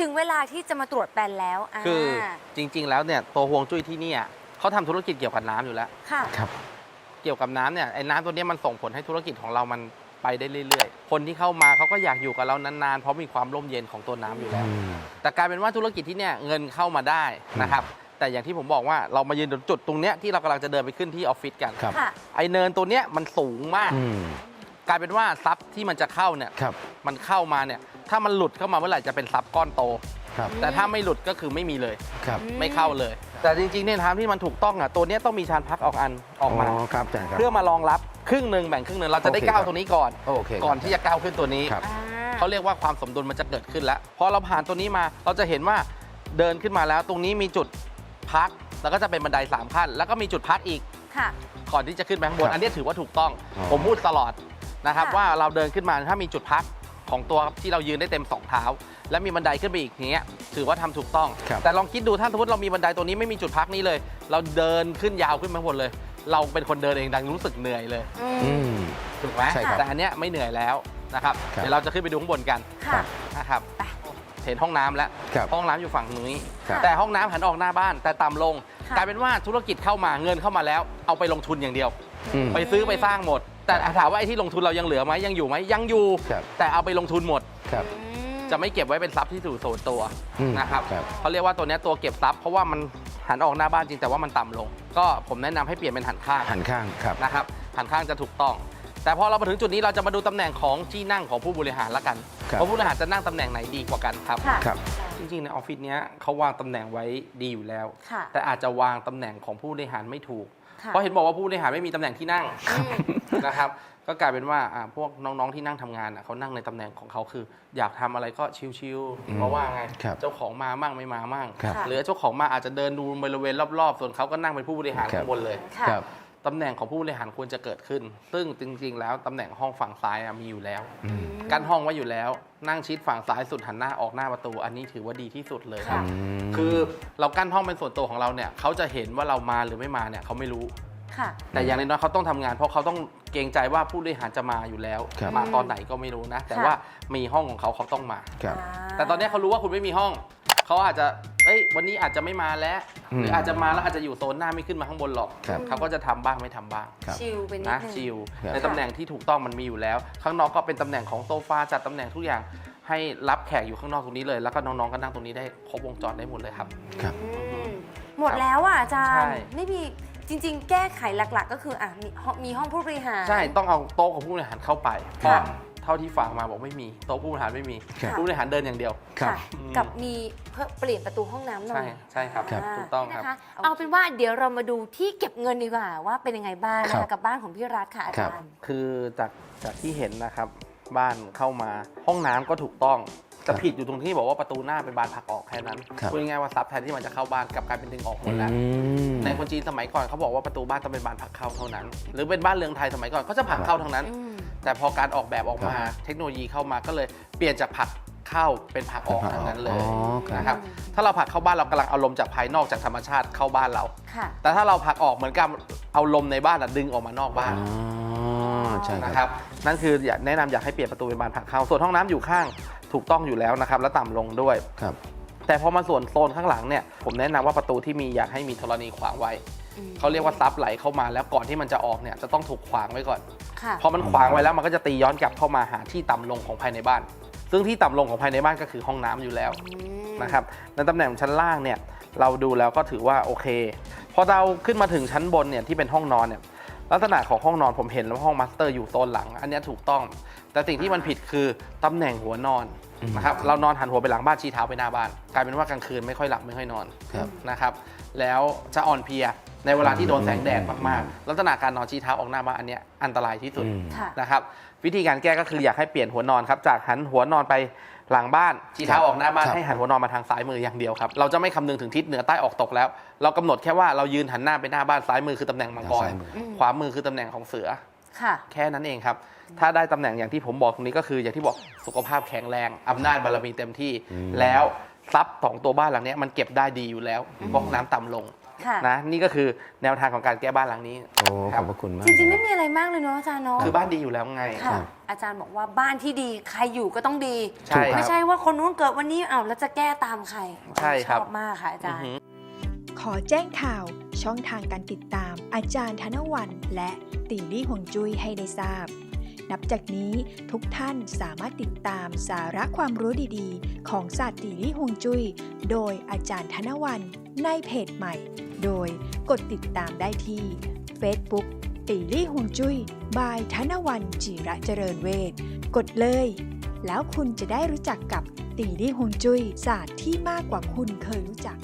ถึงเวลาที่จะมาตรวจแปลนแล้วาคือจริง ๆ แล้วเนี่ยตัวฮวงจุ้ยที่เนี่ยเขาทำธุรกิจเกี่ยวกับน้ำอยู่แล้ว ค่ะ ครับ เกี่ยวกับน้ำเนี่ยไอ้น้ำตัวเนี้ยมันส่งผลให้ธุรกิจของเรามันไปได้เรื่อยๆ คนที่เข้ามาเขาก็อยากอยู่กับเรานานๆ เพราะมีความร่มเย็นของตัวน้ำอยู่แล้วอืมแต่กลายเป็นว่าธุรกิจที่เนี่ยเงินเข้ามาได้นะครับ แต่อย่างที่ผมบอกว่าเรามายืนตรงจุดตรงเนี้ยที่เรากำลังจะเดินไปขึ้นที่ออฟฟิศกันครับ ค่ะ ไอเนินตัวเนี้ยมันสูงมาก อืมกลายเป็นว่าทรัพย์ที่มันจะเข้าเนี่ยครับ มันเข้ามาเนี่ย ถ้ามันหลุดเข้ามาเมื่อไหร่จะเป็นทรัพย์ก้อนโต ครับ แต่ถ้าไม่หลุดก็คือไม่มีเลย ครับอืมไม่เข้าเลย แต่จริงๆเนี่ยทางที่มันถูกต้องอะตัวเนี้ยต้องมีชานพักออกอันออกมา อ๋อ ครับอาจารย์ครับ เพื่อมารองรับครึ่งหนึ่งแบ่งครึ่งหนึ่งเราจะได้โอเคก้าวครับตรงนี้ก่อน โอเคครับก่อนที่จะก้าวขึ้นตัวนี้ ครับ อ่าเขาเรียกว่าความสมดุลมันจะเกิดขึ้นแล้วพอเราผ่านตัวนี้มาเราจะเห็นว่าเดินขึ้นมาแล้ว ตรงนี้มีจุดพักแล้วก็จะเป็นบันไดสามขั้น แล้วก็มีจุดพักอีก ค่ะ ก่อนที่จะขึ้นไปข้างบคนรับอันนี้ถือว่าถูกต้อง อ๋อผมพูดตลอดนะครับค่ะ ว่าเราเดินขึ้นมาถ้ามีจุดพัก ของตัวที่เรายืนได้เต็มสองเท้า และมีบันไดขึ้นไปอีกอย่างเงี้ยถือว่าทำถูกต้องครับแต่ลองคิดดูถ้าสมมติเรามีบันไดตัวนี้ไม่มีจุดพักนี้เลย เราเดินขึ้นยาวขึ้นไปข้างบนเลย เราเป็นคนเดินเองดังรู้สึกเหนื่อยเลยอือืมมถูกไหมใช่ครับแต่อันเนี้ยไม่เหนื่อยแล้วนะครับครับเดี๋ยวเราจะขึ้นไปดูข้างบนกันค่ะนะครับไปเห็นห้องน้ำแล้วครับห้องน้ำอยู่ฝั่งนี้ครับแต่ห้องน้ำหันออกหน้าบ้าน แต่ต่ำลงค่ะกลายเป็นว่าธุรกิจเข้ามาเงินเข้ามาแล้ว เอาไปลงทุนอย่างเดียวอืมไปซื้อไปสร้างหมด แต่ถามว่าไอ้ที่ลงทุนเรายังเหลือไหมยังอยู่ไหมยังอยู่ ครับ แต่เอาไปลงทุนหมด ครับอืมจะไม่เก็บไว้เป็นทรัพย์ที่สู่โสนตัวอืมนะครับครับ เขาเรียกว่าตัวเนี้ยตัวเก็บทรัพย์เพราะว่ามันหันออกหน้าบ้านจริงแต่ว่ามันต่ำลง ก็ผมแนะนำให้เปลี่ยนเป็นหันข้างหันข้างครับ นะครับหันข้างจะถูกต้อง แต่พอเรามาถึงจุดนี้เราจะมาดูตำแหน่งของที่นั่งของผู้บริหารละกันครับ ว่าผู้บริหารจะนั่งตำแหน่งไหนดีกว่ากันครับ ค่ะ ครับ จริงๆในออฟฟิศเนี้ยเขาวางตำแหน่งไว้ดีอยู่แล้ว ค่ะแต่อาจจะวางตำแหน่งของผู้บริหารไม่ถูก ค่ะเพราะเห็นบอกว่าผู้บริหารไม่มีตำแหน่งที่นั่งอืม นะครับ ก็กลายเป็นว่าอ่าพวกน้องๆที่นั่งทำงานอะเขานั่งในตำแหน่งของเขาคือ อยากทำอะไรก็ชิวอืมๆเพราะว่าไงครับเจ้าของมามั่งไม่มามั่งครับค่ะหรือเจ้าของมาอาจจะเดินดูบริเวณรอบๆ ส่วนเขาก็นั่งเป็นผู้บริหารครับ ข้างบนเลย ค่ะ ครับ ตำแหน่งของผู้บริหารควรจะเกิดขึ้น ซึ่งจริง ๆ แล้วตำแหน่งห้องฝั่งซ้ายอะมีอยู่แล้วอืมกั้นห้องไว้อยู่แล้ว นั่งชิดฝั่งซ้ายสุดหันหน้าออกหน้าประตู อันนี้ถือว่าดีที่สุดเลยคค่ะรับคือเรากั้นห้องเป็นส่วนตัวของเราเนี่ยเขาจะเห็นว่าเรามาหรือไม่มาเนี่ยเขาไม่รู้ ค่ะ แต่อย่างน้อยๆเขาต้องทำงาน เพราะเขาต้องเกรงใจว่าผู้บริหารจะมาอยู่แล้ว ครับ มาตอนไหนก็ไม่รู้นะ แต่ค่ะว่ามีห้องของเขาเขาต้องมา ครับ แต่ตอนนี้เขารู้ว่าคุณไม่มีห้อง เขาอาจจะเอ้ยวันนี้อาจจะไม่มาแล้วอืมหรืออาจจะมาแล้วอาจจะอยู่โซนหน้าไม่ขึ้นมาข้างบนหรอกครับเขาก็จะทำบ้างไม่ทำบ้าง ครับ ชิลไปนิดนะนึง ชิลครับ ในตำแหน่งที่ถูกต้องมันมีอยู่แล้ว ข้างนอกก็เป็นตำแหน่งของโซฟาจัดตำแหน่งทุกอย่างให้รับแขกอยู่ข้างนอกตรงนี้เลย แล้วก็น้องๆก็นั่งตรงนี้ได้ครบวงจรได้หมดเลยครับ ครับ อืมหมดแล้วอะอาจารใช่ย์ไม่มีจริง ๆ แก้ไขหลัก ๆ ก็คืออะมีห้องมีห้องผู้บริหาร ใช่ต้องเอาโต๊ะของผู้บริหารเข้าไปเพค่ะราะเท่าที่ฟังมาบอกไม่มีโต๊ะผู้บริหารไม่มีครับ ผู้บริหารเดินอย่างเดียว ครับค่ะกับมีเพิ่มเปลี่ยนประตูห้องน้ำหน่อใช่ยใช่ครับครับ ถูกต้องครับ นะคะเอาเป็นว่าเดี๋ยวเรามาดูที่เก็บเงินดีกว่า ว่าเป็นยังไงบ้างนะครัคะบ กับบ้านของพี่รัฐค่ะอาครับจารย์ คือจากจากที่เห็นนะครับ บ้านเข้ามาห้องน้ำก็ถูกต้องจะผิดอยู่ตรงที่บอกว่าประตูหน้าเป็นบานผลักออกแค่นั้นครับ พูดง่ายๆว่าซับแทนที่มันจะเข้าบ้านกลับกลายเป็นดึงออกหมดแล้ว อืม ในคนจีนสมัยก่อนเขาบอกว่าประตูบ้านต้องเป็นบานผลักเข้าเท่านั้น หรือเป็นบ้านเรือนไทยสมัยก่อนก็จะผลักเข้าทั้งนั้น อืม แต่พอการออกแบบออกมาครับเทคโนโลยีเข้ามาก็เลยเปลี่ยนจากผลักเข้าเป็นผลักออกทั้งนั้นเลยอ๋อครับนะครับถ้าเราผลักเข้าบ้านเรากำลังเอาลมจากภายนอกจากธรรมชาติเข้าบ้านเราค่ะแต่ถ้าเราผลักออกเหมือนกับเอาลมในบ้านอะดึงออกมานอกบ้านอ๋อใช่นะคครับรับนั่นคืออยากแนะนำอยากให้เปลี่ยนประตูเป็นบานผลักเข้าส่วนห้องน้ำอยู่ข้างถูกต้องอยู่แล้วนะครับและต่ำลงด้วยครับแต่พอมาส่วนโซนข้างหลังเนี่ยผมแนะนำว่าประตูที่มีอยากให้มีธรณีขวางไว้อืมเขาเรียกว่าซับไหลเข้ามาแล้วก่อนที่มันจะออกเนี่ยจะต้องถูกขวางไว้ก่อน ค่ะพอมันขวางไว้แล้วมันก็จะตีย้อนกลับเข้ามาหาที่ต่ำลงของภายในบ้าน ซึ่งที่ต่ำลงของภายในบ้านก็คือห้องน้ำอยู่แล้วอืมนะครับในตำแหน่งชั้นล่างเนี่ยเราดูแล้วก็ถือว่าโอเค พอเราขึ้นมาถึงชั้นบนเนี่ยที่เป็นห้องนอนเนี่ย ลักษณะของห้องนอนผมเห็นแล้วห้องมาสเตอร์อยู่โซนหลัง อันเนี้ยถูกต้อง แต่สิ่งที่มันผิดคือตำแหน่งหัวนอนอืมนะครับเรานอนหันหัวไปหลังบ้านชี้เท้าไปหน้าบ้าน กลายเป็นว่ากลางคืนไม่ค่อยหลับไม่ค่อยนอนครับนะครับแล้วจะอ่อนเพลียในเวลาที่โดนแสงแดดมากอืมๆลักษณะการนอนชี้เท้าออกหน้าบ้านอันเนี้ยอันตรายที่สุดอืมค่ะนะครับ วิธีการแก้ก็คืออยากให้เปลี่ยนหัวนอนครับ จากหันหัวนอนไป หลังบ้านชี้เท้าครับออกหน้าบ้านครับให้หันหัวนอนมาทางซ้ายมืออย่างเดียวครับเราจะไม่คำนึงถึงทิศเหนือใต้ออกตกแล้ว เรากำหนดแค่ว่าเรายืนหันหน้าไปหน้าบ้านซ้ายมือคือตำแหน่งมังกรซ้ายมืออืมขวามือคือตำแหน่งของเสือค่ะแค่นั้นเองครับ ถ้าได้ตำแหน่งอย่างที่ผมบอกตรงนี้ก็คือ อย่างที่บอกสุขภาพแข็งแรงอำนาจบารมีเต็มที่อืมแล้วทรัพย์ของตัวบ้านหลังเนี้ยมันเก็บได้ดีอยู่แล้วเพราะน้ำต่ำลงค่ะ นะนี่ก็คือแนวทางของการแก้บ้านหลังนี้โอ้ขอบพระคุณมากจริงๆไม่มีอะไรมากเลยเนาะอาจารย์เนาะคือบ้านดีอยู่แล้วไงค่ะครับอาจารย์บอกว่าบ้านที่ดีใครอยู่ก็ต้องดีใช่คไม่รับใช่ว่าคนนู้นเกิดวันนี้อ้าวแล้วจะแก้ตามใครใช่ครับชอบมากค่ะอาจารย์อือหือขอแจ้งข่าวช่องทางการติดตาม อาจารย์ธนวันและตีลี่หวงจุ้ยให้ได้ทราบ นับจากนี้ทุกท่านสามารถติดตามสาระความรู้ดีๆ ของศาสตร์ตีลี่หวงจุ้ยโดยอาจารย์ธนวันในเพจใหม่ โดยกดติดตามได้ที่ Facebook ตีลี่หวงจุ้ยบายธนวันจิระเจริญเวทกดเลย แล้วคุณจะได้รู้จักกับตีลี่หวงจุ้ยศาสตร์ที่มากกว่าคุณเคยรู้จัก